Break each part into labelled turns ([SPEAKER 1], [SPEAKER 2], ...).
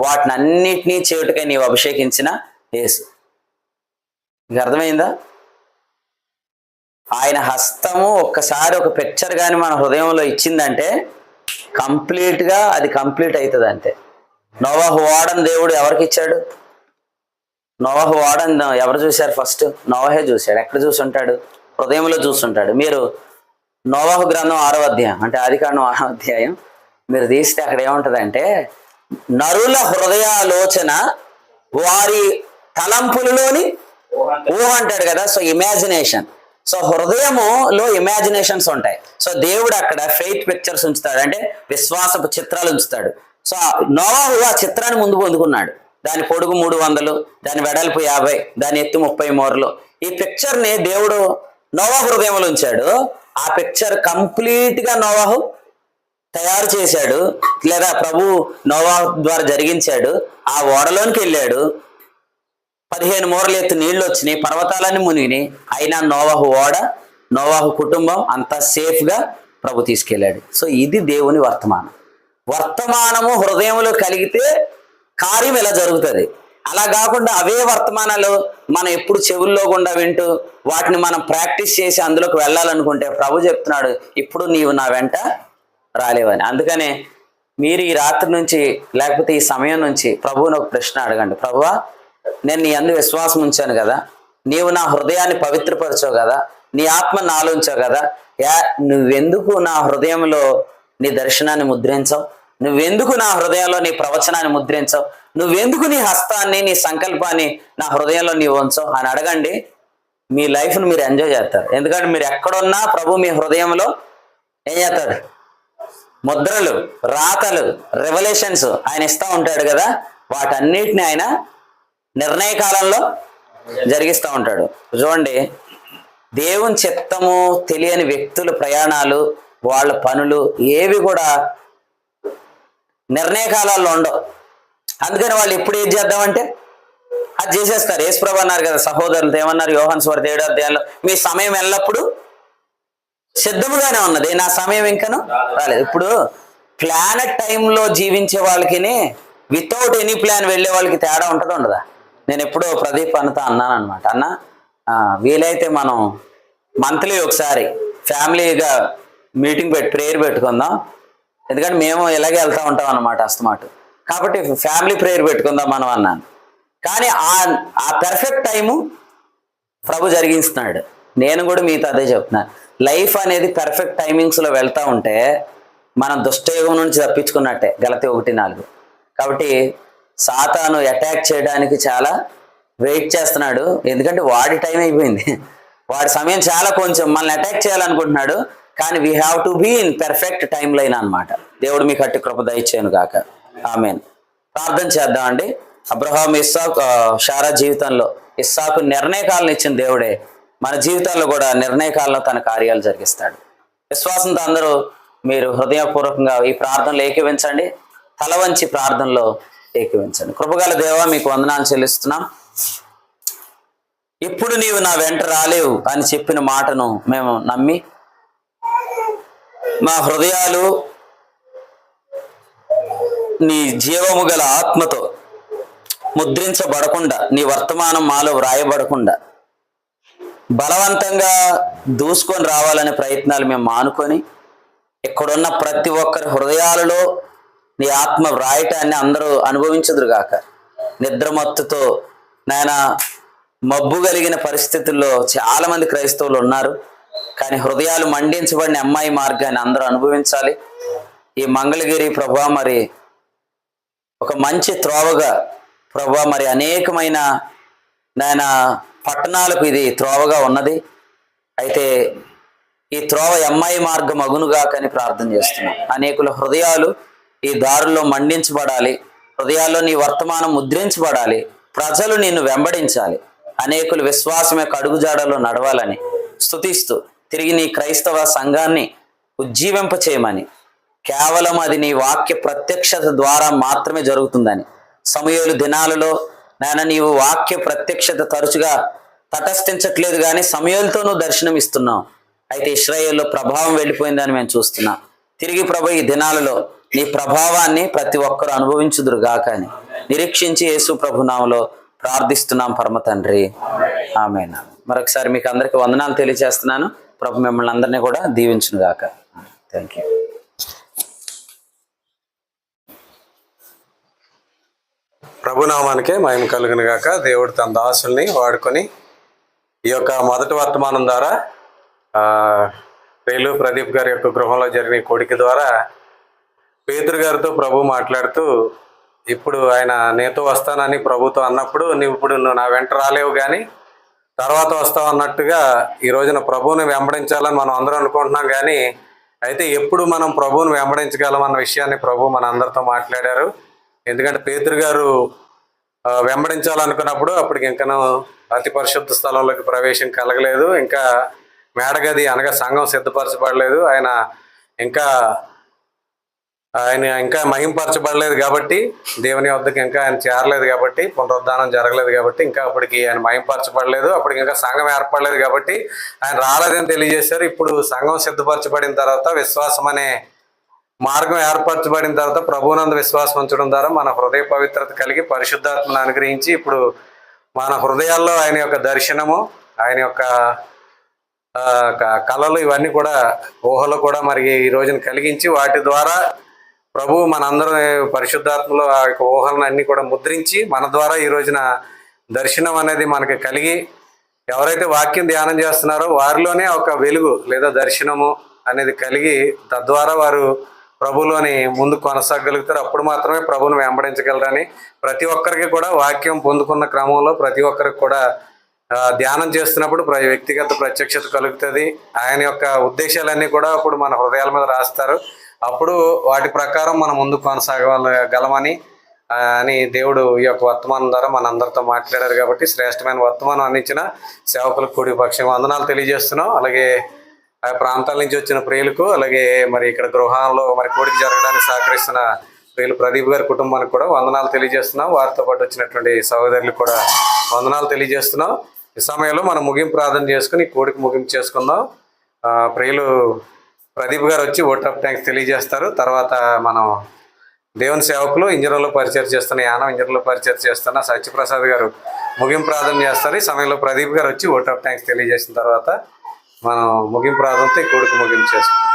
[SPEAKER 1] వాటిని అన్నిటినీ చేయుటకై నీవు అభిషేకించిన యేసు. మీకు అర్థమైందా? ఆయన హస్తము ఒక్కసారి ఒక పిక్చర్ కానీ మన హృదయంలో ఇచ్చిందంటే కంప్లీట్గా అది కంప్లీట్ అవుతుంది అంతే నోవాహు వాడని దేవుడు ఎవరికి ఇచ్చాడు? నోవాహు వాడని ఎవరు చూశారు ఫస్ట్? నోవహే చూశాడు. ఎక్కడ చూసుంటాడు? హృదయంలో చూసుంటాడు. మీరు నోవాహు గ్రంథం ఆరో అధ్యాయం అంటే ఆదికాండం ఆరో అధ్యాయం మీరు తీస్తే అక్కడ ఏముంటదంటే నరుల హృదయాలోచన వారి తలంపులలోని ఊహ అంటాడు కదా సో ఇమాజినేషన్ సో హృదయములో ఇమాజినేషన్స్ ఉంటాయి. సో దేవుడు అక్కడ ఫెయిత్ పిక్చర్స్ ఉంచుతాడు అంటే విశ్వాసపు చిత్రాలు ఉంచుతాడు. సో నోవాహు ఆ చిత్రాన్ని ముందు పొందుకున్నాడు. దాని పొడుగు మూడు వందలు దాని వెడల్పు యాభై దాని ఎత్తు ముప్పై మూరలు. ఈ పిక్చర్ని దేవుడు నోవా హృదయంలో ఉంచాడు. ఆ పిక్చర్ కంప్లీట్గా నోవాహు తయారు చేశాడు లేదా ప్రభు నోవా ద్వారా జరిగించాడు ఆ ఓడలోనికి వెళ్ళాడు. పదిహేను మూరలు ఎత్తు నీళ్ళు వచ్చినాయి పర్వతాలన్నీ మునిగినాయి. అయినా నోవాహు ఓడ నోవాహు కుటుంబం అంతా సేఫ్గా ప్రభు తీసుకెళ్ళాడు. సో ఇది దేవుని వర్తమానం. వర్తమానము హృదయంలో కలిగితే కార్యం ఇలా జరుగుతుంది? అలా కాకుండా అవే వర్తమానాలు మనం ఎప్పుడు చెవుల్లో గుండా వింటూ వాటిని మనం ప్రాక్టీస్ చేసి అందులోకి వెళ్ళాలనుకుంటే ప్రభు చెప్తున్నాడు ఇప్పుడు నీవు నా వెంట రాలేవని. అందుకనే మీరు ఈ రాత్రి నుంచి లేకపోతే ఈ సమయం నుంచి ప్రభువుని ఒక ప్రశ్న అడగండి. ప్రభువా నేను నీ అందు విశ్వాసం ఉంచాను కదా. నీవు నా హృదయాన్ని పవిత్రపరచావు కదా. నీ ఆత్మ నాలోంచావు కదా. యా నువ్వెందుకు నా హృదయంలో నీ దర్శనాన్ని ముద్రించావు? నువ్వెందుకు నా హృదయంలో నీ ప్రవచనాన్ని ముద్రించావు? నువ్వెందుకు నీ హస్తాన్ని నీ సంకల్పాన్ని నా హృదయంలో నీవు ఉంచావు? అని అడగండి. మీ లైఫ్ను మీరు ఎంజాయ్ చేస్తారు. ఎందుకంటే మీరు ఎక్కడున్నా ప్రభు మీ హృదయంలో ఏం చేస్తాడు ముద్రలు రాతలు రెవల్యూషన్స్ ఆయన ఇస్తా ఉంటాడు కదా వాటన్నిటిని ఆయన నిర్ణయ కాలంలో జరిగిస్తూ ఉంటాడు. చూడండి దేవుని చిత్తము తెలియని వ్యక్తుల ప్రయాణాలు వాళ్ళ పనులు ఏవి కూడా నిర్ణయ కాలాల్లో ఉండవు. అందుకని వాళ్ళు ఎప్పుడు ఏం చేద్దామంటే అది చేసేస్తారు. యేసుప్రభు అన్నారు కదా సహోదరులు ఏమన్నారు? యోహన్ స్వర్ ఏడో అధ్యాయంలో మీ సమయం ఎల్లప్పుడూ సిద్ధముగానే ఉన్నది. నా సమయం ఇంకను రాలేదు. ఇప్పుడు ప్లానెట్ టైంలో జీవించే వాళ్ళకి వితౌట్ ఎనీ ప్లాన్ వెళ్ళే వాళ్ళకి తేడా ఉంటుందో ఉండదా? నేను ఎప్పుడో ప్రదీప్ అన్నతో అన్నాను అనమాట అన్న వీలైతే మనం మంత్లీ ఒకసారి ఫ్యామిలీగా మీటింగ్ పెట్టి ప్రేయర్ పెట్టుకుందాం. ఎందుకంటే మేము ఇలాగే వెళ్తూ ఉంటాం అనమాట అస్తమాట. కాబట్టి ఫ్యామిలీ ప్రేయర్ పెట్టుకుందాం మనం అన్నాను. కానీ ఆ ఆ పెర్ఫెక్ట్ టైము ప్రభు జరిగిస్తున్నాడు. నేను కూడా మీతో అదే చెప్తున్నాను. లైఫ్ అనేది పర్ఫెక్ట్ టైమింగ్స్లో వెళ్తా ఉంటే మనం దుష్టయోగం నుంచి తప్పించుకున్నట్టే. గలతి ఒకటి నాలుగు. కాబట్టి సాతాను అటాక్ చేయడానికి చాలా వెయిట్ చేస్తున్నాడు. ఎందుకంటే వాడి టైం అయిపోయింది. వాడి సమయం చాలా కొంచెం మనల్ని అటాక్ చేయాలనుకుంటున్నాడు. కానీ we have to be in perfect timeline అనమాట దేవుడు మీకు అట్టి కృప దయచేయను గాక. ఆమెన్ ప్రార్థన చేద్దామండి అబ్రహాం ఇస్సాక్ షారా జీవితంలో ఇస్సాకు నిర్ణయకాలను ఇచ్చిన దేవుడే. మన జీవితాల్లో కూడా నిర్ణయకాలంలో తన కార్యాలు జరిగిస్తాడు. విశ్వాసంతో అందరూ మీరు హృదయపూర్వకంగా ఈ ప్రార్థనలో ఏకీవించండి. తల వంచి ప్రార్థనలో ఏకీవించండి. కృపగల దేవా మీకు వందనాలు చెల్లిస్తున్నాం. ఇప్పుడు నీవు నా వెంట రాలేవు అని చెప్పిన మాటను మేము నమ్మి మా హృదయాలు నీ జీవము గల ఆత్మతో ముద్రించబడకుండా నీ వర్తమానం మాలో వ్రాయబడకుండా బలవంతంగా దూసుకొని రావాలనే ప్రయత్నాలు మేము మానుకొని ఇక్కడున్న ప్రతి ఒక్కరి హృదయాలలో నీ ఆత్మ వ్రాయటాన్ని అందరూ అనుభవించదురుగాక. నిద్రమత్తుతో నాయన మబ్బు కలిగిన పరిస్థితుల్లో చాలా మంది క్రైస్తవులు ఉన్నారు. కానీ హృదయాలు మండించబడిన అమ్మాయి మార్గాన్ని అందరూ అనుభవించాలి. ఈ మంగళగిరి ప్రభా మరి ఒక మంచి త్రోవగా ప్రభా మరి అనేకమైన నాయన పట్టణాలకు ఇది త్రోవగా ఉన్నది. అయితే ఈ త్రోవ ఎంఐ మార్గం అగునుగాకని ప్రార్థన చేస్తున్నాం. అనేకుల హృదయాలు ఈ దారుల్లో మండించబడాలి. హృదయాల్లో నీ వర్తమానం ముద్రించబడాలి. ప్రజలు నిన్ను వెంబడించాలి. అనేకులు విశ్వాసం యొక్క అడుగుజాడలో నడవాలని స్థుతిస్తూ తిరిగి నీ క్రైస్తవ సంఘాన్ని ఉజ్జీవింప చేయమని కేవలం అది నీ వాక్య ప్రత్యక్షత ద్వారా మాత్రమే జరుగుతుందని సమయాలు దినాలలో నాయన నీవు వాక్య ప్రత్యక్షత తరచుగా తటస్థించట్లేదు కానీ సమయాలతో నువ్వు దర్శనం ఇస్తున్నావు అయితే ఇస్రాయేల్లో ప్రభావం వెళ్ళిపోయిందని మేము చూస్తున్నాం. తిరిగి ప్రభు ఈ దినాలలో నీ ప్రభావాన్ని ప్రతి ఒక్కరు అనుభవించుదురు గాక అని నిరీక్షించి యేసు ప్రభునామలో ప్రార్థిస్తున్నాం పరమ తండ్రి. ఆమె మరొకసారి మీకు అందరికి వందనాలు తెలియజేస్తున్నాను. ప్రభు మిమ్మల్ని అందరినీ కూడా దీవించును గాక. థ్యాంక్ యూ
[SPEAKER 2] ప్రభునామానికే మహిమ కలుగును గాక. దేవుడు తన దాసుల్ని వాడుకొని ఈ యొక్క మొదటి వర్తమానం ద్వారా రేలు ప్రదీప్ గారి యొక్క గృహంలో జరిగిన ఈ కోడిక ద్వారా పేతురు గారితో ప్రభు మాట్లాడుతూ ఇప్పుడు ఆయన నేతో వస్తానని ప్రభుతో అన్నప్పుడు నువ్వు ఇప్పుడు నువ్వు నా వెంట రాలేవు కానీ తర్వాత వస్తావు అన్నట్టుగా ఈ రోజున ప్రభువుని వెంబడించాలని మనం అందరం అనుకుంటున్నాం కానీ అయితే ఎప్పుడు మనం ప్రభువుని వెంబడించగలం అన్న విషయాన్ని ప్రభు మన అందరితో మాట్లాడారు. ఎందుకంటే పేతురు గారు వెంబడించాలనుకున్నప్పుడు అప్పటికి ఇంకను అతి పరిశుద్ధ స్థలంలోకి ప్రవేశం కలగలేదు. ఇంకా మేడగది అనగా సంఘం సిద్ధపరచబడలేదు. ఆయన ఇంకా ఆయన ఇంకా మహింపరచబడలేదు కాబట్టి దేవుని వద్దకు ఇంకా ఆయన చేరలేదు కాబట్టి పునరుద్ధానం జరగలేదు కాబట్టి ఇంకా అప్పటికి ఆయన మహింపరచబడలేదు. అప్పటికి ఇంకా సంఘం ఏర్పడలేదు కాబట్టి ఆయన రాలేదని తెలియజేశారు. ఇప్పుడు సంఘం సిద్ధపరచబడిన తర్వాత విశ్వాసం అనే మార్గం ఏర్పరచబడిన తర్వాత ప్రభునందు విశ్వాసం ఉంచడం ద్వారా మన హృదయ పవిత్రత కలిగి పరిశుద్ధాత్మను అనుగ్రహించి ఇప్పుడు మన హృదయాల్లో ఆయన యొక్క దర్శనము ఆయన యొక్క కళలు ఇవన్నీ కూడా ఊహలు కూడా మరి ఈ రోజున కలిగించి వాటి ద్వారా ప్రభు మనందరం పరిశుద్ధాత్మలో ఆ యొక్క ఊహలను అన్ని కూడా ముద్రించి మన ద్వారా ఈ రోజున దర్శనం అనేది మనకి కలిగి ఎవరైతే వాక్యం ధ్యానం చేస్తున్నారో వారిలోనే ఒక వెలుగు లేదా దర్శనము అనేది కలిగి తద్వారా వారు ప్రభులోని ముందు కొనసాగలుగుతారు. అప్పుడు మాత్రమే ప్రభుని వెంబడించగలరని ప్రతి ఒక్కరికి కూడా వాక్యం పొందుకున్న క్రమంలో ప్రతి ఒక్కరికి కూడా ధ్యానం చేస్తున్నప్పుడు ప్ర- వ్యక్తిగత ప్రత్యక్షత కలుగుతుంది. ఆయన యొక్క ఉద్దేశాలన్నీ కూడా అప్పుడు మన హృదయాల మీద రాస్తారు. అప్పుడు వాటి ప్రకారం మనం ముందు కొనసాగలమని అని దేవుడు ఈ యొక్క వర్తమానం ద్వారా మన అందరితో మాట్లాడారు కాబట్టి శ్రేష్టమైన వర్తమానం అందించిన సేవకులకు కూడి పక్షం వందనాలు తెలియజేస్తున్నాం. అలాగే ఆ ప్రాంతాల నుంచి వచ్చిన ప్రియులకు అలాగే మరి ఇక్కడ గృహాల్లో మరి కోడికి జరగడానికి సహకరిస్తున్న ప్రియులు ప్రదీప్ గారి కుటుంబానికి కూడా వందనాలు తెలియజేస్తున్నాం. వారితో పాటు వచ్చినటువంటి సహోదరులకు కూడా వందనాలు తెలియజేస్తున్నాం. ఈ సమయంలో మనం ముగింపు ప్రార్థన చేసుకుని కోడికి ముగింపు చేసుకుందాం. ప్రియులు ప్రదీప్ గారు వచ్చి ఓట్ ఆఫ్ థ్యాంక్స్ తెలియజేస్తారు. తర్వాత మనం దేవుని సేవకులు ఇంజనీర్లో పరిచయం చేస్తున్న యానం ఇంజనీర్లో పరిచయం చేస్తున్న సత్యప్రసాద్ గారు ముగింపు ప్రార్థన చేస్తారు. ఈ సమయంలో ప్రదీప్ గారు వచ్చి ఓట్ ఆఫ్ థ్యాంక్స్ తెలియజేసిన తర్వాత మనం ముగింపు ప్రార్థనతో కొడుకు ముగింపు
[SPEAKER 3] చేసుకుంటాం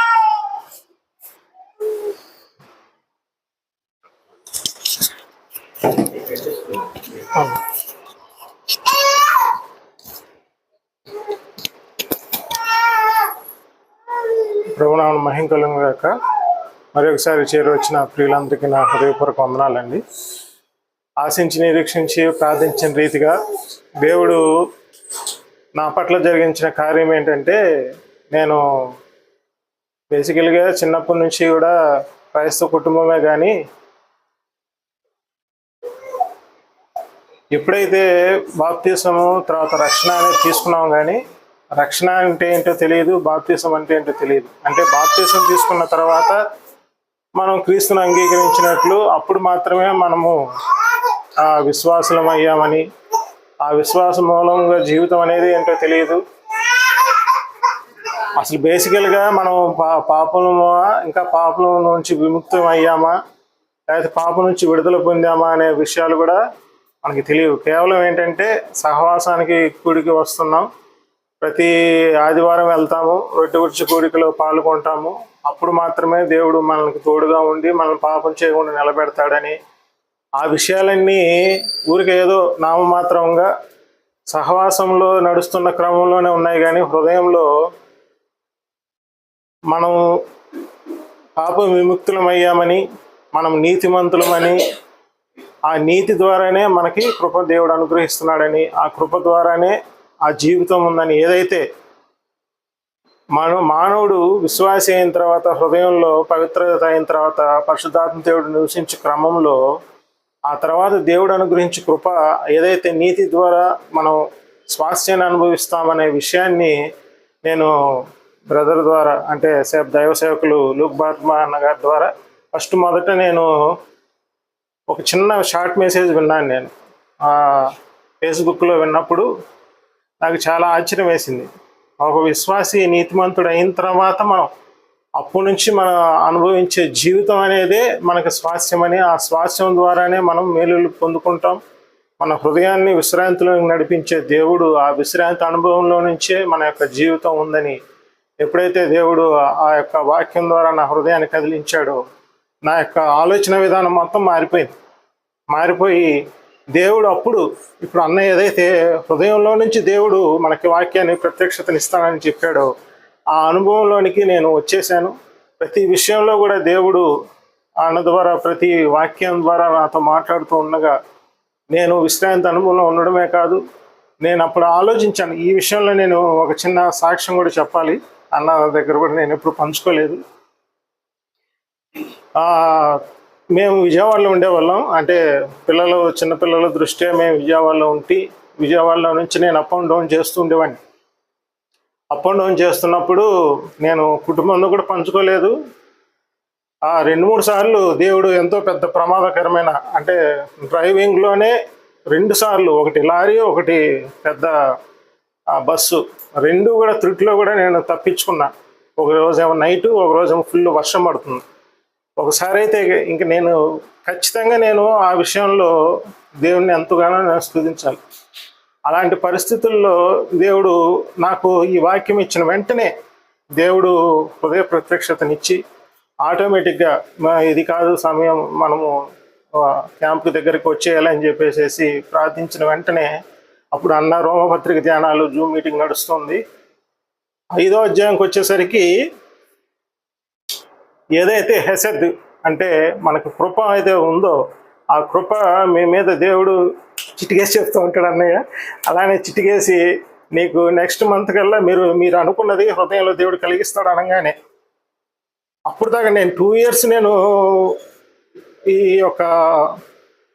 [SPEAKER 3] ప్రభునామను మహింకలం గాక మరొకసారి చేరు వచ్చిన ప్రియులందరికీ నా హృదయపూర్వక వందనాలండి. ఆశించి నిరీక్షించి ప్రార్థించిన రీతిగా దేవుడు నా పట్ల జరిగించిన కార్యం ఏంటంటే నేను బేసికల్గా చిన్నప్పటి నుంచి కూడా క్రైస్తవ కుటుంబమే కానీ ఎప్పుడైతే బాప్తీసము తర్వాత రక్షణ అనేది తీసుకున్నాం కానీ రక్షణ అంటే ఏంటో తెలియదు బాప్తీసం అంటే ఏంటో తెలియదు. అంటే బాప్తీసం తీసుకున్న తర్వాత మనం క్రీస్తును అంగీకరించినట్లు అప్పుడు మాత్రమే మనము ఆ విశ్వాసులం అయ్యామని ఆ విశ్వాస మూలంగా జీవితం అనేది ఏంటో తెలియదు. అసలు బేసికల్గా మనం పా పాపము ఇంకా పాపం నుంచి విముక్తం అయ్యామా లేకపోతే పాపం నుంచి విడుదల పొందామా అనే విషయాలు కూడా మనకి తెలియదు కేవలం ఏంటంటే సహవాసానికి కూడికి వస్తున్నాం. ప్రతి ఆదివారం వెళ్తాము రొట్టె గురించి కూడికలో పాల్గొంటాము అప్పుడు మాత్రమే దేవుడు మనకు తోడుగా ఉండి మనం పాపం చేయకుండా నిలబెడతాడని ఆ విషయాలన్నీ ఊరికి ఏదో నామమాత్రంగా సహవాసంలో నడుస్తున్న క్రమంలోనే ఉన్నాయి కానీ హృదయంలో మనం పాప విముక్తులమయ్యామని మనం నీతిమంతులమని ఆ నీతి ద్వారానే మనకి కృప దేవుడు అనుగ్రహిస్తున్నాడని ఆ కృప ద్వారానే ఆ జీవితం ఉందని ఏదైతే మన మానవుడు విశ్వాసి అయిన తర్వాత హృదయంలో పవిత్రత అయిన తర్వాత పరిశుద్ధాత్మ దేవుడు నివసించే క్రమంలో ఆ తర్వాత దేవుడు అనుగ్రహించి కృప ఏదైతే నీతి ద్వారా మనం స్వాస్థ్యాన్ని అనుభవిస్తామనే విషయాన్ని నేను బ్రదర్ ద్వారా అంటే సేవ దైవ సేవకులు లూక్ బాత్మా అన్నగారి ద్వారా ఫస్ట్ మొదట నేను ఒక చిన్న షార్ట్ మెసేజ్ విన్నాను నేను. ఆ, ఫేస్బుక్లో విన్నప్పుడు నాకు చాలా ఆశ్చర్యం వేసింది. ఒక విశ్వాసి నీతిమంతుడు అయిన తర్వాత మనం అప్పటి నుంచి మనం అనుభవించే జీవితం అనేదే మనకు స్వాస్థ్యమని ఆ స్వాస్థ్యం ద్వారానే మనం మేలులు పొందుకుంటాం. మన హృదయాన్ని విశ్రాంతిలో నడిపించే దేవుడు ఆ విశ్రాంతి అనుభవంలో నుంచే మన యొక్క జీవితం ఉందని ఎప్పుడైతే దేవుడు ఆ- ఆ యొక్క వాక్యం ద్వారా నా హృదయాన్ని కదిలించాడో నా యొక్క ఆలోచన విధానం మొత్తం మారిపోయింది. మారిపోయి దేవుడు అప్పుడు ఇప్పుడు అన్న ఏదైతే హృదయంలో నుంచి దేవుడు మనకి వాక్యాన్ని ప్రత్యక్షతనిస్తానని చెప్పాడో ఆ అనుభవంలోనికి నేను వచ్చేసాను. ప్రతి విషయంలో కూడా దేవుడు ఆయన ద్వారా ప్రతి వాక్యం ద్వారా నాతో మాట్లాడుతూ ఉండగా నేను విశ్రాంతి అనుభవంలో ఉండడమే కాదు నేను అప్పుడు ఆలోచించాను. ఈ విషయంలో నేను ఒక చిన్న సాక్ష్యం కూడా చెప్పాలి. అన్న దగ్గర కూడా నేను ఎప్పుడు పంచుకోలేదు. మేము విజయవాడలో ఉండేవాళ్ళం. అంటే పిల్లలు చిన్నపిల్లల దృష్ట్యా మేము విజయవాడలో ఉంటే విజయవాడలో నుంచి నేను అప్ అండ్ డౌన్ చేస్తూ ఉండేవాడిని. అప్ అండ్ డౌన్ చేస్తున్నప్పుడు నేను కుటుంబంలో కూడా పంచుకోలేదు. ఆ రెండు మూడు సార్లు దేవుడు ఎంతో పెద్ద ప్రమాదకరమైన అంటే డ్రైవింగ్లోనే రెండు సార్లు ఒకటి లారీ ఒకటి పెద్ద ఆ బస్సు రెండు కూడా త్రుట్లో కూడా నేను తప్పించుకున్నా. ఒక రోజేమో నైట్ ఒక రోజేమో ఫుల్ వర్షం పడుతుంది. ఒకసారి అయితే ఇంక నేను ఖచ్చితంగా నేను ఆ విషయంలో దేవుణ్ణి ఎంతగానో నేను స్థుతించాలి. అలాంటి పరిస్థితుల్లో దేవుడు నాకు ఈ వాక్యం ఇచ్చిన వెంటనే దేవుడు హృదయ ప్రత్యక్షతనిచ్చి ఆటోమేటిక్గా "మా- ఇది కాదు సమయం మనము ఆ, క్యాంప్ దగ్గరికి వచ్చేయాలని చెప్పేసి ప్రార్థించిన వెంటనే అప్పుడు అన్న రోమపత్రిక ధ్యానాలు జూమ్ మీటింగ్ నడుస్తుంది. ఐదో అధ్యాయంకి వచ్చేసరికి ఏదైతే హెసెద్ అంటే మనకు కృప అయితే ఉందో ఆ కృప మీ మీద దేవుడు చిటికేసి చెప్తూ ఉంటాడు అన్నయ్య. అలానే చిటికేసి నీకు నెక్స్ట్ మంత్ కల్లా మీరు మీరు అనుకున్నది హృదయంలో దేవుడు కలిగిస్తాడు అనగానే అప్పుడు దాకా నేను టూ ఇయర్స్ నేను ఈ యొక్క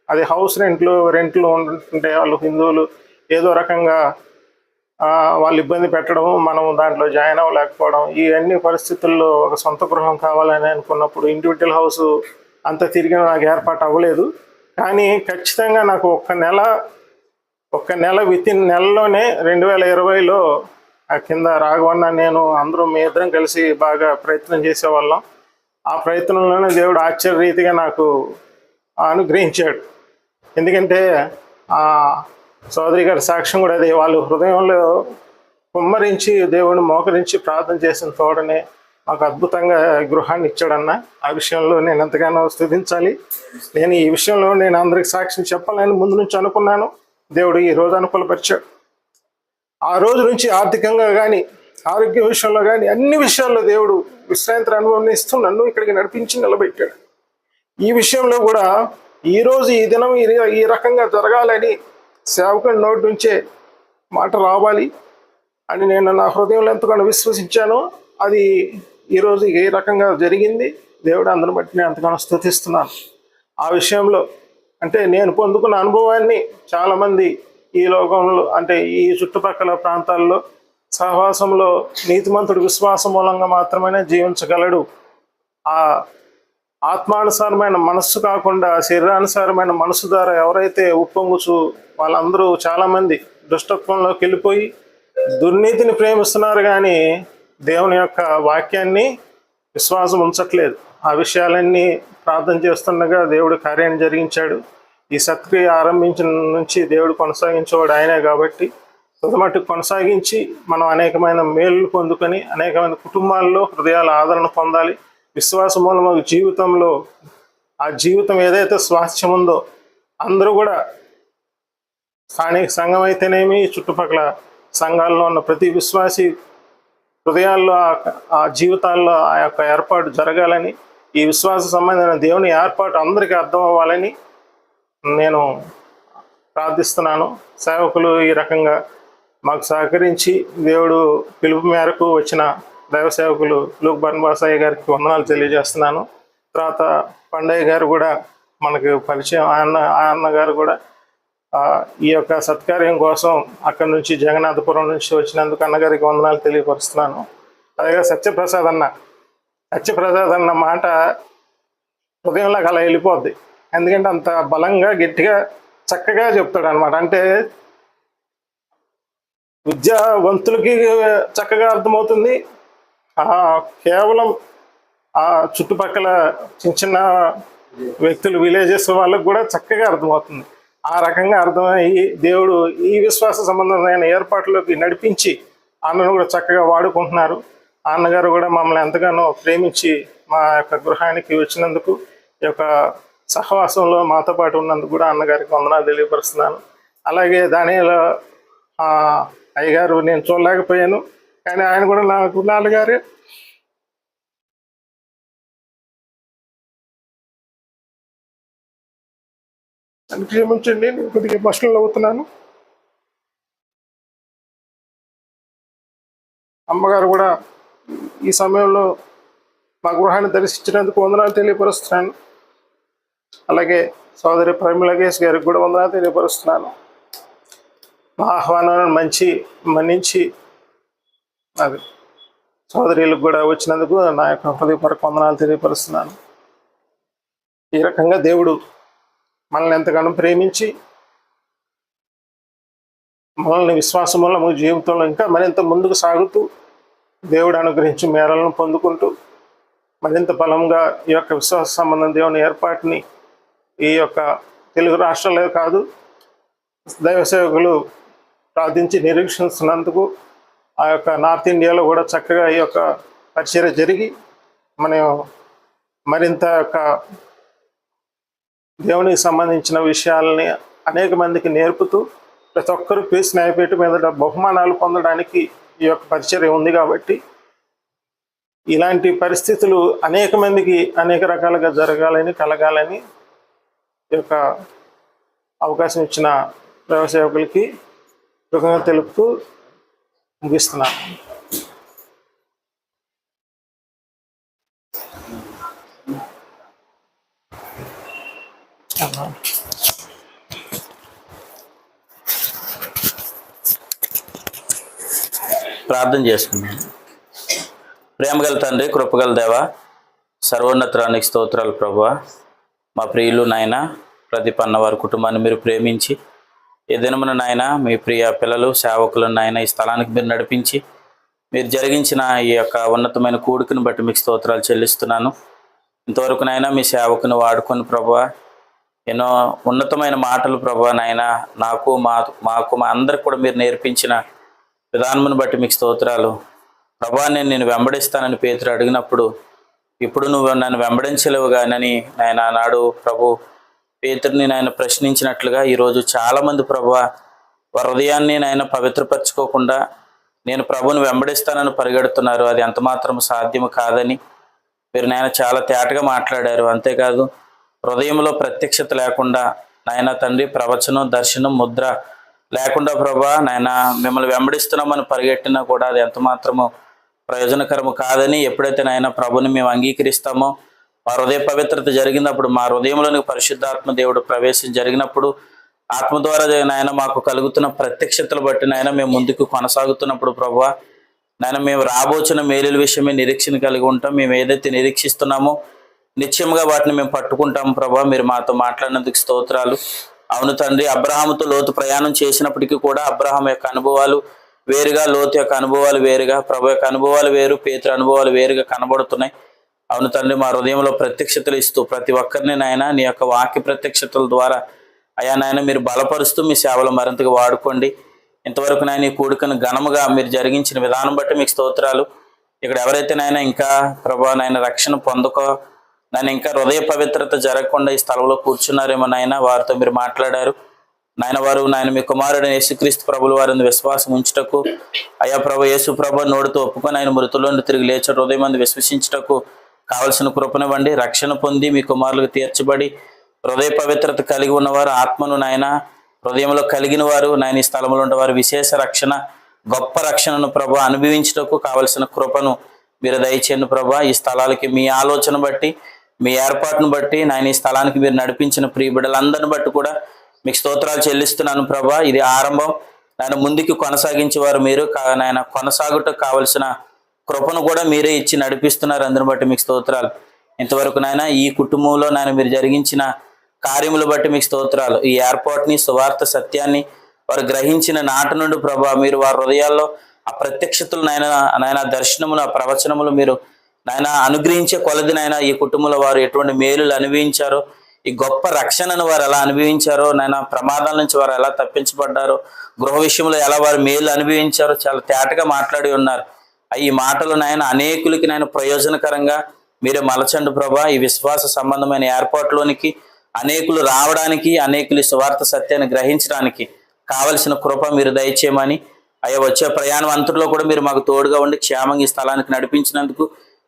[SPEAKER 3] అది హౌస్ రెంట్లు రెంట్లు ఉంటుంటే వాళ్ళు హిందువులు ఏదో రకంగా వాళ్ళు ఇబ్బంది పెట్టడం మనం దాంట్లో జాయిన్ అవ్వలేకపోవడం ఇవన్నీ పరిస్థితుల్లో ఒక సొంత గృహం కావాలని అనుకున్నప్పుడు ఇండివిజువల్ హౌస్ అంత తిరిగి నాకు ఏర్పాటు అవ్వలేదు. కానీ ఖచ్చితంగా నాకు ఒక్క నెల ఒక్క నెల విత్ ఇన్ నెలలోనే రెండు వేల ఇరవైలో ఆ కింద రాఘవన్న నేను అందరూ మీ ఇద్దరం కలిసి బాగా ప్రయత్నం చేసేవాళ్ళం. ఆ ప్రయత్నంలోనే దేవుడు ఆశ్చర్యరీతిగా నాకు అనుగ్రహించాడు. ఎందుకంటే ఆ సోదరి గారి సాక్ష్యం కూడా అదే వాళ్ళు హృదయంలో కుమ్మరించి దేవుడిని మోకరించి ప్రార్థన చేసిన తోడనే మాకు అద్భుతంగా గృహాన్ని ఇచ్చాడన్న. ఆ విషయంలో నేను ఎంతగానో స్థుతించాలి. నేను ఈ విషయంలో నేను అందరికి సాక్షిని చెప్పాలని ముందు నుంచి అనుకున్నాను. దేవుడు ఈ రోజు అనుకూలపరిచాడు. ఆ రోజు నుంచి ఆర్థికంగా కానీ ఆరోగ్య విషయంలో కానీ అన్ని విషయాల్లో దేవుడు విశ్రాంతి అనుభవం ఇస్తూ నన్ను ఇక్కడికి నడిపించి నిలబెట్టాడు. ఈ విషయంలో కూడా ఈ రోజు ఈ దినం ఈ ఈ రకంగా జరగాలని సేవకుని నోటి నుంచే మాట రావాలి అని నేను నా హృదయంలో ఎంతగానో విశ్వసించాను. అది ఈరోజు ఏ రకంగా జరిగింది దేవుడు అందరిని బట్టి నేను ఎంతగానో స్థుతిస్తున్నాను. ఆ విషయంలో అంటే నేను పొందుకున్న అనుభవాన్ని చాలామంది ఈ లోకంలో అంటే ఈ చుట్టుపక్కల ప్రాంతాల్లో సహవాసంలో నీతిమంతుడు విశ్వాసం మూలంగా మాత్రమే జీవించగలడు. ఆ ఆత్మానుసారమైన మనస్సు కాకుండా శరీరానుసారమైన మనసు ద్వారా ఎవరైతే ఉప్పొంగుచు వాళ్ళందరూ చాలామంది దుష్టత్వంలోకి వెళ్ళిపోయి దుర్నీతిని ప్రేమిస్తున్నారు కానీ దేవుని యొక్క వాక్యాన్ని విశ్వాసం ఉంచట్లేదు. ఆ విషయాలన్నీ ప్రార్థన చేస్తుండగా దేవుడు కార్యాన్ని జరిగించాడు. ఈ సత్క్రియ ఆరంభించిన నుంచి దేవుడు కొనసాగించేవాడు ఆయనే కాబట్టి తుదమట్టు కొనసాగించి మనం అనేకమైన మేలు పొందుకొని అనేకమైన కుటుంబాల్లో హృదయాల ఆదరణ పొందాలి. విశ్వాస మూలమగు జీవితంలో ఆ జీవితం ఏదైతే స్వాస్థ్యం ఉందో అందరూ కూడా స్థానిక సంఘం అయితేనేమి చుట్టుపక్కల సంఘాల్లో ఉన్న ప్రతి విశ్వాసి హృదయాల్లో ఆ- ఆ జీవితాల్లో ఆ యొక్క ఏర్పాటు జరగాలని ఈ విశ్వాస సంబంధమైన దేవుని ఏర్పాటు అందరికీ అర్థం అవ్వాలని నేను ప్రార్థిస్తున్నాను. సేవకులు ఈ రకంగా మాకు సహకరించి దేవుడు పిలుపు మేరకు వచ్చిన దైవ సేవకులు లూక్ బన్బాసాయి గారికి వందనాలు తెలియజేస్తున్నాను. తర్వాత పండయ్య గారు కూడా మనకు పరిచయం ఆ అన్న ఆ అన్న గారు కూడా ఈ యొక్క సత్కార్యం కోసం అక్కడి నుంచి జగన్నాథపురం నుంచి వచ్చినందుకు అన్నగారికి వందనాలు తెలియపరుస్తున్నాను. అలాగే సత్యప్రసాద్ అన్న సత్యప్రసాద్ అన్న మాట హృదయంలోకి అలా వెళ్ళిపోద్ది. ఎందుకంటే అంత బలంగా గట్టిగా చక్కగా చెప్తాడు అనమాట అంటే విద్యావంతులకి చక్కగా అర్థమవుతుంది. కేవలం ఆ చుట్టుపక్కల చిన్న చిన్న వ్యక్తులు విలేజెస్ వాళ్ళకు కూడా చక్కగా అర్థమవుతుంది. ఆ రకంగా అర్థమయ్యి దేవుడు ఈ విశ్వాస సంబంధమైన ఏర్పాట్లోకి నడిపించి అన్నను కూడా చక్కగా వాడుకుంటున్నారు. ఆ అన్నగారు కూడా మమ్మల్ని ఎంతగానో ప్రేమించి మా యొక్క గృహానికి వచ్చినందుకు ఈ యొక్క సహవాసంలో మాతో పాటు ఉన్నందుకు కూడా అన్నగారికి వందనాలు తెలియపరుస్తున్నాను. అలాగే దానిలో అయ్యగారు నేను చూడలేకపోయాను. కానీ ఆయన కూడా నాకు నాన్నగారే నన్ను క్షమించండి నేను కొద్దిగా ఎమోషనల్ అవుతున్నాను. అమ్మగారు కూడా ఈ సమయంలో మా గృహాన్ని దర్శించినందుకు వందనాలు తెలియపరుస్తున్నాను. అలాగే సోదరి ప్రమిళగేష్ గారికి కూడా వందనాలు తెలియపరుస్తున్నాను. మా ఆహ్వానాన్ని మంచి మన్నించి అది సోదరులకు కూడా వచ్చినందుకు నా యొక్క హృదయపూర్వక వందనాలు తెలియపరుస్తున్నాను. ఈ రకంగా దేవుడు మనల్ని ఎంతగానో ప్రేమించి మనల్ని విశ్వాసం వల్ల మన జీవితంలో ఇంకా మరింత ముందుకు సాగుతూ దేవుడు అనుగ్రహించి మేరలను పొందుకుంటూ మరింత బలంగా ఈ యొక్క విశ్వాస సంబంధం దేవుని ఏర్పాటుని ఈ యొక్క తెలుగు రాష్ట్రాలే కాదు దైవ సేవకులు ప్రార్థించి నిరీక్షిస్తున్నందుకు ఆ యొక్క నార్త్ ఇండియాలో కూడా చక్కగా ఈ యొక్క పరిచయం జరిగి మనం మరింత యొక్క దేవునికి సంబంధించిన విషయాలని అనేక మందికి నేర్పుతూ ప్రతి ఒక్కరూ పీస్ న్యాయపీఠ మీద బహుమానాలు పొందడానికి ఈ యొక్క పరిచర్య ఉంది కాబట్టి ఇలాంటి పరిస్థితులు అనేక మందికి అనేక రకాలుగా జరగాలని కలగాలని ఈ యొక్క అవకాశం ఇచ్చిన వ్యవసాయకులకి కృతజ్ఞత తెలుపుతూ ముగిస్తున్నాను.
[SPEAKER 4] ప్రార్థన చేసుకుందాం. ప్రేమగల తండ్రి కృపగల దేవ సర్వోన్నతానికి స్తోత్రాలు ప్రభు మా ప్రియులు నాయన ప్రతి పన్న వారి కుటుంబాన్ని మీరు ప్రేమించి ఏ దినమున నాయన మీ ప్రియ పిల్లలు సేవకులను నాయన ఈ స్థలానికి మీరు నడిపించి మీరు జరిగించిన ఈ యొక్క ఉన్నతమైన కూడుకుని బట్టి మీకు స్తోత్రాలు చెల్లిస్తున్నాను. ఇంతవరకు నాయన మీ సేవకుని వాడుకొని ప్రభు ఎన్నో ఉన్నతమైన మాటలు ప్రభా నాయన. నాకు మా మాకు మా అందరికి కూడా మీరు నేర్పించిన విధానమును బట్టి మీకు స్తోత్రాలు. ప్రభా నేను నేను వెంబడిస్తానని పేతురు అడిగినప్పుడు ఇప్పుడు నువ్వు నన్ను వెంబడించలేవు కానని ఆయన నాడు ప్రభు. పేతుడిని నాయన ప్రశ్నించినట్లుగా ఈరోజు చాలామంది ప్రభు వారి హృదయాన్ని నాయన పవిత్రపరచుకోకుండా నేను ప్రభుని వెంబడిస్తానని పరిగెడుతున్నారు. అది ఎంతమాత్రం సాధ్యం కాదని మీరు నాయన చాలా తేటగా మాట్లాడారు. అంతేకాదు హృదయంలో ప్రత్యక్షత లేకుండా నాయన తండ్రి ప్రవచనం దర్శనం ముద్ర లేకుండా ప్రభా నాయన మిమ్మల్ని వెంబడిస్తున్నామని పరిగెట్టినా కూడా అది ఎంత మాత్రము ప్రయోజనకరము కాదని ఎప్పుడైతే నాయన ప్రభుని మేము అంగీకరిస్తామో మా హృదయ పవిత్రత జరిగినప్పుడు మా హృదయంలోని పరిశుద్ధాత్మ దేవుడు ప్రవేశం జరిగినప్పుడు ఆత్మ ద్వారా నాయన మాకు కలుగుతున్న ప్రత్యక్షతలు బట్టి నాయన మేము ముందుకు కొనసాగుతున్నప్పుడు ప్రభా నాయన మేము రాబోచిన మేలుల విషయమే నిరీక్షణ కలిగి ఉంటాం. మేము ఏదైతే నిరీక్షిస్తున్నామో నిశ్చయంగా వాటిని మేము పట్టుకుంటాం ప్రభా. మీరు మాతో మాట్లాడినందుకు స్తోత్రాలు. అవును తండ్రి అబ్రహాముతో లోతు ప్రయాణం చేసినప్పటికీ కూడా అబ్రహాం యొక్క అనుభవాలు వేరుగా లోతు యొక్క అనుభవాలు వేరుగా ప్రభు యొక్క అనుభవాలు వేరు పేతురు అనుభవాలు వేరుగా కనబడుతున్నాయి. అవును తండ్రి మా హృదయంలో ప్రత్యక్షతలు ఇస్తూ ప్రతి ఒక్కరిని నాయన నీ యొక్క వాక్య ప్రత్యక్షతల ద్వారా అయా నాయన మీరు బలపరుస్తూ మీ సేవలు మరింతగా వాడుకోండి. ఇంతవరకు నాయన ఈ కూడికను ఘనముగా మీరు జరిగించిన విధానం బట్టి మీకు స్తోత్రాలు. ఇక్కడ ఎవరైతే నాయన ఇంకా ప్రభా నాయన రక్షణ పొందుకో నాయన ఇంకా హృదయ పవిత్రత జరగకుండా ఈ స్థలంలో కూర్చున్నారేమో నాయన వారితో మీరు మాట్లాడారు. నాయన వారు నాయన మీ కుమారుడు యేసుక్రీస్తు ప్రభుల వారిని విశ్వాసం ఉంచుటకు అయా ప్రభు యేసు ప్రభు నోడుతో ఒప్పుకొని ఆయన మృతులను తిరిగి లేచే హృదయం మంది విశ్వసించుటకు కావలసిన కృపనివ్వండి రక్షణ పొంది మీ కుమారులకు తీర్చబడి హృదయ పవిత్రత కలిగి ఉన్నవారు ఆత్మను నాయన హృదయంలో కలిగిన వారు నాయన ఈ స్థలంలో ఉండేవారు విశేష రక్షణ గొప్ప రక్షణను ప్రభు అనుభవించుటకు కావలసిన కృపను మీరు దయచేయండి ప్రభా. ఈ స్థలాలకి మీ ఆలోచన బట్టి మీ ఏర్పాటును బట్టి నాయన ఈ స్థలానికి మీరు నడిపించిన ప్రియ బిడ్డలందరిని బట్టి కూడా మీకు స్తోత్రాలు చెల్లిస్తున్నాను ప్రభా. ఇది ఆరంభం. నాయన ముందుకు కొనసాగించేవారు మీరు. నాయన కొనసాగుట కావలసిన కృపను కూడా మీరే ఇచ్చి నడిపిస్తున్నారు. అందరిని బట్టి మీకు స్తోత్రాలు. ఇంతవరకు నాయన ఈ కుటుంబంలో నాయన మీరు జరిగించిన కార్యములు బట్టి మీకు స్తోత్రాలు. ఈ ఏర్పాటుని సువార్త సత్యాన్ని వారు గ్రహించిన నాటి నుండి ప్రభా మీరు వారి హృదయాల్లో ఆ ప్రత్యక్షతలు నాయన నాయన దర్శనములు ఆ ప్రవచనములు మీరు నాయన అనుగ్రహించే కొలది నాయన ఈ కుటుంబంలో వారు ఎటువంటి మేలులు అనుభవించారో ఈ గొప్ప రక్షణను వారు ఎలా అనుభవించారో నాయన ప్రమాదాల నుంచి వారు ఎలా తప్పించబడ్డారో గృహ విషయంలో ఎలా వారు మేలు అనుభవించారో చాలా తేటగా మాట్లాడి ఉన్నారు. ఈ మాటలు నాయన అనేకులకి నాయన ప్రయోజనకరంగా మీరు మలచండు ప్రభా. ఈ విశ్వాస సంబంధమైన ఏర్పాట్లోనికి అనేకులు రావడానికి అనేకులు స్వార్థ సత్యాన్ని గ్రహించడానికి కావలసిన కృప మీరు దయచేయమని అయ్యా వచ్చే ప్రయాణం అంతట్లో కూడా మీరు మాకు తోడుగా ఉండి క్షేమంగా ఈ స్థలానికి నడిపించినందుకు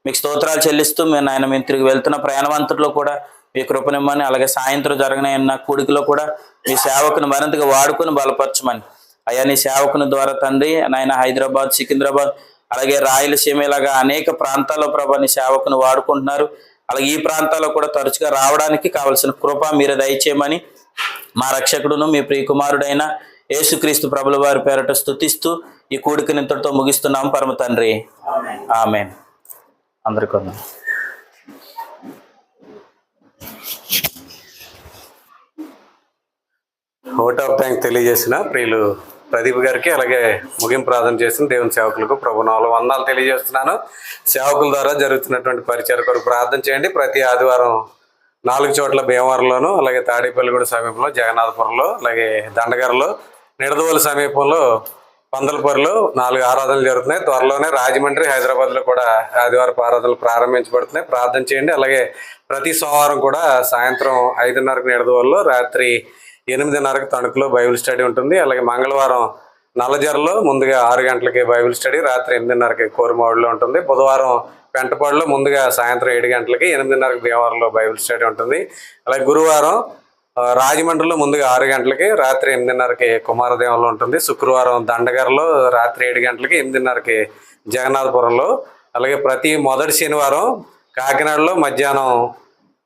[SPEAKER 4] మీకు స్తోత్రాలు చెల్లిస్తూ మేము నాయన మేము తిరిగి వెళ్తున్న ప్రయాణం కూడా మీ కృపనిమ్మని అలాగే సాయంత్రం జరగనయన్న కూడికలో కూడా మీ సేవకుని మరింతగా వాడుకొని బలపరచమని. అయ్యా నీ సేవకుని ద్వారా తండ్రి నాయన హైదరాబాద్ సికింద్రాబాద్ అలాగే రాయలసీమ ఇలాగా అనేక ప్రాంతాల్లో ప్రభా నీ సేవకుని వాడుకుంటున్నారు. అలాగే ఈ ప్రాంతాల్లో కూడా తరచుగా రావడానికి కావలసిన కృప మీరు దయచేయమని మా రక్షకుడును మీ ప్రియకుమారుడైన యేసుక్రీస్తు ప్రభుల వారి పేరట స్తుతిస్తూ ఈ కూడికని ఇంతటితో ముగిస్తున్నాం. పరమ తండ్రి. ఆమె అందరికీ వందనాలు.
[SPEAKER 2] ఓట్ ఆఫ్ థ్యాంక్ తెలియజేసిన ప్రియులు ప్రదీప్ గారికి అలాగే ముగింపు ప్రార్థన చేసిన దేవుని సేవకులకు ప్రభు నాలుగు వందాలు తెలియజేస్తున్నాను సేవకుల ద్వారా జరుగుతున్నటువంటి పరిచయ కొరకు ప్రార్థన చేయండి ప్రతి ఆదివారం నాలుగు చోట్ల భీమవరంలోను అలాగే తాడేపల్లిగూడ సమీపంలో జగన్నాథపురంలో అలాగే దండగరలో నిడదవోలు సమీపంలో పందలపూరిలో నాలుగు ఆరాధనలు జరుగుతున్నాయి. త్వరలోనే రాజమండ్రి హైదరాబాద్లో కూడా ఆదివారపు ఆరాధనలు ప్రారంభించబడుతున్నాయి. ప్రార్థన చేయండి. అలాగే ప్రతి సోమవారం కూడా సాయంత్రం ఐదున్నరకు నిడదవల్లో రాత్రి ఎనిమిదిన్నరకు తణుకులో బైబిల్ స్టడీ ఉంటుంది. అలాగే మంగళవారం నల్లజర్లో ముందుగా ఆరు గంటలకి బైబిల్ స్టడీ రాత్రి ఎనిమిదిన్నరకి కోరుమావుడిలో ఉంటుంది. బుధవారం పెంటపాడులో ముందుగా సాయంత్రం ఏడు గంటలకి ఎనిమిదిన్నరకు దేవారంలో బైబిల్ స్టడీ ఉంటుంది. అలాగే గురువారం రాజమండ్రిలో ముందుగా ఆరు గంటలకి రాత్రి ఎనిమిదిన్నరకి కుమారదేవంలో ఉంటుంది. శుక్రవారం దండగరలో రాత్రి ఏడు గంటలకి ఎనిమిదిన్నరకి జగన్నాథపురంలో. అలాగే ప్రతి మొదటి శనివారం కాకినాడలో మధ్యాహ్నం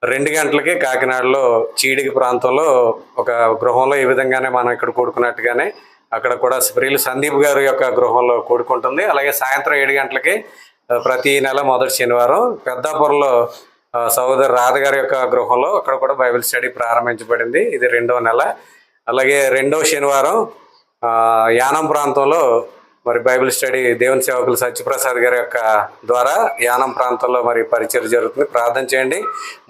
[SPEAKER 2] రెండు గంటలకి కాకినాడలో చీడికి ప్రాంతంలో ఒక గృహంలో ఈ విధంగానే మనం ఇక్కడ కూడుకున్నట్టుగానే అక్కడ కూడా స్ప్రీలు సందీప్ గారి యొక్క గృహంలో కూడుకుంటుంది. అలాగే సాయంత్రం ఏడు గంటలకి ప్రతి నెల మొదటి శనివారం పెద్దాపురంలో సహోదరు రాధ గారి యొక్క గృహంలో అక్కడ కూడా బైబిల్ స్టడీ ప్రారంభించబడింది. ఇది రెండవ నెల. అలాగే రెండవ శనివారం యానం ప్రాంతంలో మరి బైబిల్ స్టడీ దేవుని సేవకులు సత్యప్రసాద్ గారి యొక్క ద్వారా యానం ప్రాంతంలో మరి పరిచయం జరుగుతుంది. ప్రార్థన చేయండి.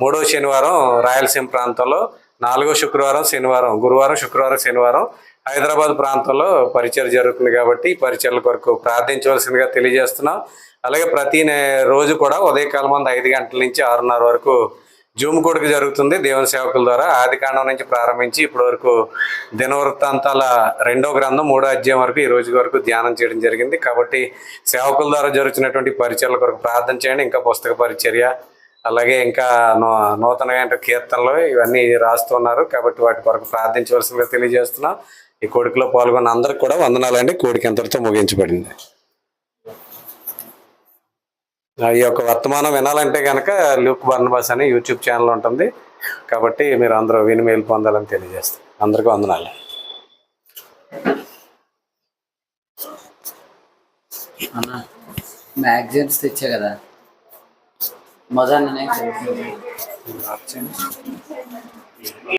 [SPEAKER 2] మూడవ శనివారం రాయలసీమ ప్రాంతంలో నాలుగో శుక్రవారం శనివారం గురువారం శుక్రవారం శనివారం హైదరాబాద్ ప్రాంతంలో పరిచయం జరుగుతుంది కాబట్టి ఈ పరిచయాల కొరకు ప్రార్థించవలసిందిగా తెలియజేస్తున్నాం. అలాగే ప్రతి రోజు కూడా ఉదయకాలం మంది ఐదు గంటల నుంచి ఆరున్నర వరకు జూమ్ కొడుకు జరుగుతుంది. దేవుని సేవకుల ద్వారా ఆదికాండం నుంచి ప్రారంభించి ఇప్పటి వరకు దినవృత్తాంతాల రెండో గ్రంథం మూడో అధ్యాయం వరకు ఈ రోజు వరకు ధ్యానం చేయడం జరిగింది. కాబట్టి సేవకుల ద్వారా జరుగుతున్నటువంటి పరిచయాల కొరకు ప్రార్థన చేయండి. ఇంకా పుస్తక పరిచర్య అలాగే ఇంకా నూ నూతనమైన కీర్తనలు ఇవన్నీ రాస్తున్నారు కాబట్టి వాటి కొరకు ప్రార్థించవలసిందిగా తెలియజేస్తున్నాం. ఈ కోడికలో పాల్గొన్న అందరికి కూడా వందనాలండి. కోడికి ఎంతటితో ముగించబడింది? ఈ యొక్క వర్తమానం వినాలంటే కనుక లుక్ బర్నబాస్ అని యూట్యూబ్ ఛానల్ ఉంటుంది. కాబట్టి మీరు అందరూ విని మేలు పొందాలని తెలియజేస్తాను అందరికీ వందనాలు.
[SPEAKER 4] అన్న మ్యాగజైన్స్ తెచ్చా కదా? మొదలనే